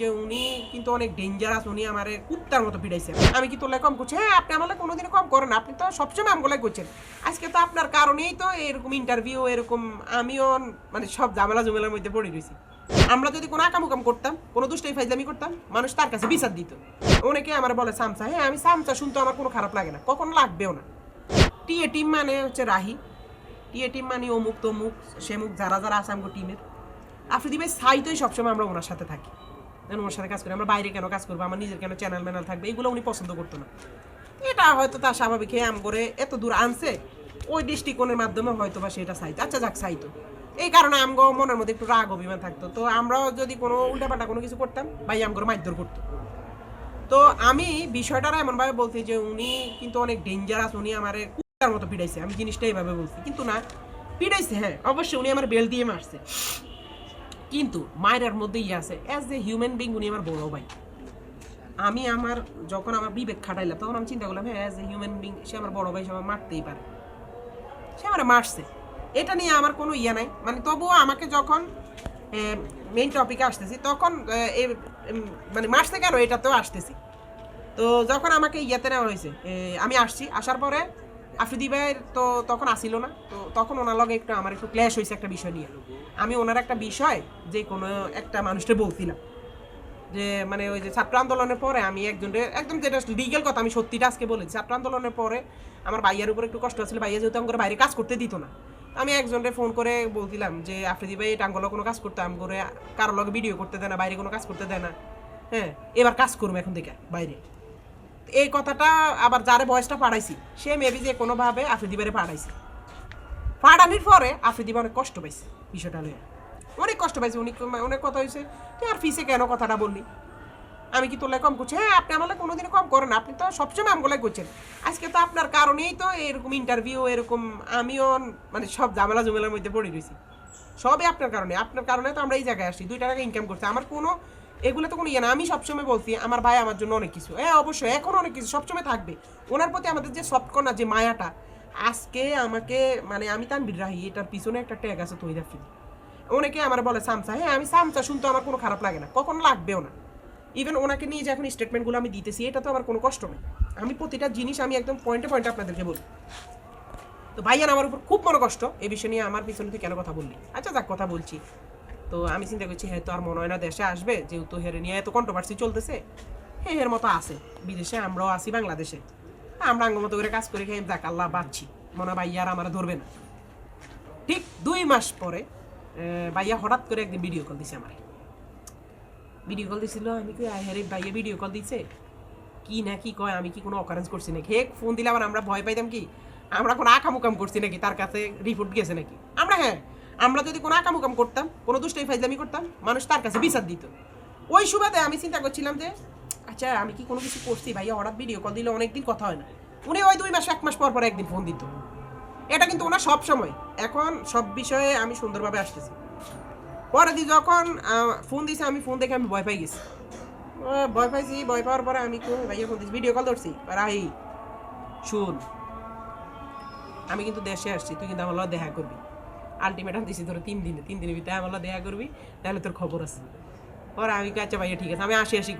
যে উনি কিন্তু অনেক ডেঞ্জারাস উনি আমার কুত্তার মতো পিড়াইছে আমি কি তোলে কম করছি? হ্যাঁ আপনি আমার কোনোদিন কম করেন আপনি তো সবসময় আমগুলাই করছেন। আজকে তো আপনার কারণেই তো এরকম ইন্টারভিউ এরকম আমিও মানে সব ঝামেলা জমেলার মধ্যে পড়ে রয়েছি। আমরা যদি কোনো আকামুকাম করতাম, কোনো দুষ্টাই ফাইজলামি করতাম, মানুষ তার কাছে বিচার দিত। অনেকে আমার বলে, সামসা হ্যাঁ আমি সামসা, শুনতে আমার কোনো খারাপ লাগে না। কখনো লাগবেও না। টিএ টিম মানে হচ্ছে রাহি। টিএ টিম মানে অমুক তমুক, সেমুক, যারা যারা আছে আমগো টিমের। আফ্রিদি ভাই সাইতেই সবসময় আমরা ওনার সাথে থাকি। যেন ওনার সাথে কাজ করি। আমরা বাইরে কেন কাজ করব? আমার নিজের কেন চ্যানেল ম্যানেল থাকবে? এগুলো উনি পছন্দ করতো না। এটা হয়তো তার স্বাভাবিক হ্যাঁ আম করে এত দূর আনছে, ওই দৃষ্টিকোণের মাধ্যমে হয়তো বা সেটা সাইতো আচ্ছা যাক সাইতো এই কারণে আমগো মনের মধ্যে একটু রাগ অভিমান থাকতো। তো আমরাও যদি কোনো উল্টাপাল্টা কোনো কিছু করতাম, ভাই আমগো মারধর করতো। তো আমি বিষয়টা এমনভাবে বলছি যে উনি কিন্তু অনেক ডেঞ্জারাস উনি আমার কুত্তার মতো পিড়াইছে আমি জিনিসটা এইভাবে বলছি। কিন্তু না পিড়াইছে হ্যাঁ। অবশ্যই উনি আমার বেল দিয়ে মারছে। কিন্তু মায়ের মধ্যে ইয়ে আছে। অ্যাজ এ হিউম্যান বিং উনি আমার বড় ভাই। আমি আমার যখন আমার বিবেক খাটাইলাম তখন আমি চিন্তা করলাম হ্যাঁ অ্যাজ এ হিউম্যান বিং সে আমার বড় ভাই সে আমার মারতেই পারে। সে আমার মারছে। এটা নিয়ে আমার কোনো ইয়ে নাই। মানে তবুও আমাকে যখন মেইন টপিকে আসতেছি তখন এ, মানে মারছে কেন? এটাতেও আসতেছি। তো যখন আমাকে ইয়েতে নেওয়া হয়েছে আমি আসছি। আসার পরে আফ্রিদি ভাইয়ের তো তখন আসিল না, তো তখন ওনার লগে একটু আমার একটু ক্ল্যাশ হয়েছে একটা বিষয় নিয়ে। আমি ওনার একটা বিষয় যে কোনো একটা মানুষকে বলছিলাম যে মানে ওই যে ছাত্র আন্দোলনের পরে আমি একজন একদম যেটা লিগেল কথা, আমি সত্যিটা আজকে বলেছি। ছাত্র আন্দোলনের পরে আমার ভাইয়ার উপর একটু কষ্ট হচ্ছিল। ভাইয়া যেহেতু আমার বাইরে কাজ করতে দিত না আমি একজনকে ফোন করে বলছিলাম যে, আফ্রিদি ভাই টাঙ্গলে কোনো কাজ করতে আম করে কারোর লগে ভিডিও করতে দেয় না, বাইরে কোনো কাজ করতে দেয় না। হ্যাঁ এবার কাজ করব এখন থেকে বাইরে। এই কথাটা আবার যারে বয়সটা পাঠাইছি সে মেবি যে কোনোভাবে আফ্রিদি বাইরে পাঠাইছে পাঠানির পরে আফ্রিদি অনেক কষ্ট পাইছে বিষয়টা নিয়ে অনেক কষ্ট পাইছে, উনি অনেক কথা হয়েছে তুই আর ফিসে কেন কথাটা বললি? আমি কি তোলে কম করছি? হ্যাঁ আপনি আমার কোনোদিন কম করেন আপনি তো সবসময় আমগুলাই করছেন। আজকে তো আপনার কারণেই তো এরকম ইন্টারভিউ এরকম আমিও মানে সব ঝামেলা জমেলার মধ্যে পড়ে রয়েছি সবই আপনার কারণে আপনার কারণে তো আমরা এই জায়গায় আসছি দুই টাকা ইনকাম করছি। আমার কোনো এগুলো তো কোনো ইয়ে না। আমি সবসময় বলছি, আমার ভাই আমার জন্য অনেক কিছু। হ্যাঁ অবশ্যই, এখন অনেক কিছু, সবসময় থাকবে। ওনার প্রতি আমাদের যে সফট কর্নার যে মায়াটা, আজকে আমাকে মানে আমি তানবির রাহি, এটার পিছনে একটা ট্যাগ আছে তৈরি ফিল অনেকে আমার বলে, সামসা হ্যাঁ আমি সামসা, শুনতে আমার কোনো খারাপ লাগে না। কখনো লাগবেও না। ইভেন ওনাকে নিয়ে যে এখন স্টেটমেন্টগুলো আমি দিতেছি, এটা তো আমার কোনো কষ্ট নেই। আমি প্রতিটা জিনিস আমি একদম পয়েন্টে পয়েন্টে আপনাদেরকে বলি। তো ভাইয়ান, আমার উপর খুব মনে কষ্ট এ বিষয় নিয়ে আমার পিছনে তুই কেন কথা বললি? আচ্ছা যাক, কথা বলছি। তো আমি চিন্তা করছি হ্যাঁ তো আর মনে হয় না দেশে আসবে? যেহেতু হেরে নিয়ে এত কন্ট্রোভার্সি চলতেছে। হ্যাঁ এর মতো আছে। বিদেশে আমরাও আছি বাংলাদেশে। আমরা আঙ্গ মতো করে কাজ করে খেয়ে যাক, আল্লাহ বাঁচছি। মনে ভাইয়া আর আমার ধরবে না। ঠিক দুই মাস পরে ভাইয়া হঠাৎ করে একদিন ভিডিও কল দিছে আমার। ভিডিও কল দিছিল, আমি কি আয় ভাইয়া ভিডিও কল দিছে? কি না, কি কয়, আমি কি কোনো অকারেন্স করছি নাকি? হে ফোন দিলে আবার আমরা ভয় পাইতাম কি? আমরা কোনো আকামুকাম করছি নাকি? তার কাছে রিপোর্ট গেছে নাকি? আমরা হ্যাঁ আমরা যদি কোনো আকামুকাম করতাম কোনো দুষ্টাই ফাইজলামি করতাম মানুষ তার কাছে বিচার দিত। ওই সুবাদে আমি চিন্তা করছিলাম যে আচ্ছা আমি কি কোনো কিছু করছি? ভাইয়া হঠাৎ ভিডিও কল দিলে অনেকদিন কথা হয় না। উনি ওই দুই মাস এক মাস পর পর একদিন ফোন দিত। এটা কিন্তু ওনার সব সময়। এখন সব বিষয়ে আমি সুন্দরভাবে আসতেছি। পরে দি যখন ফোন দিছে আমি ফোন দেখে আমি ভয় পাই গেছি। ভয় পাইছি ভয় পাওয়ার পরে আমি কই, ভাইয়া ফোন দিছি ভিডিও কল ধরছি। রাহি শুন আমি কিন্তু দেশে আসছি তুই কিন্তু আমার দেখা করবি। আলটিমেটাম দিছি, ধরো তিন দিনে, তিন দিনের ভিতরে আমার দেখা করবি, তাহলে তোর খবর আছে। পরে আমি কাছে আচ্ছা ভাইয়া, ঠিক আছে। আমি আসি আসি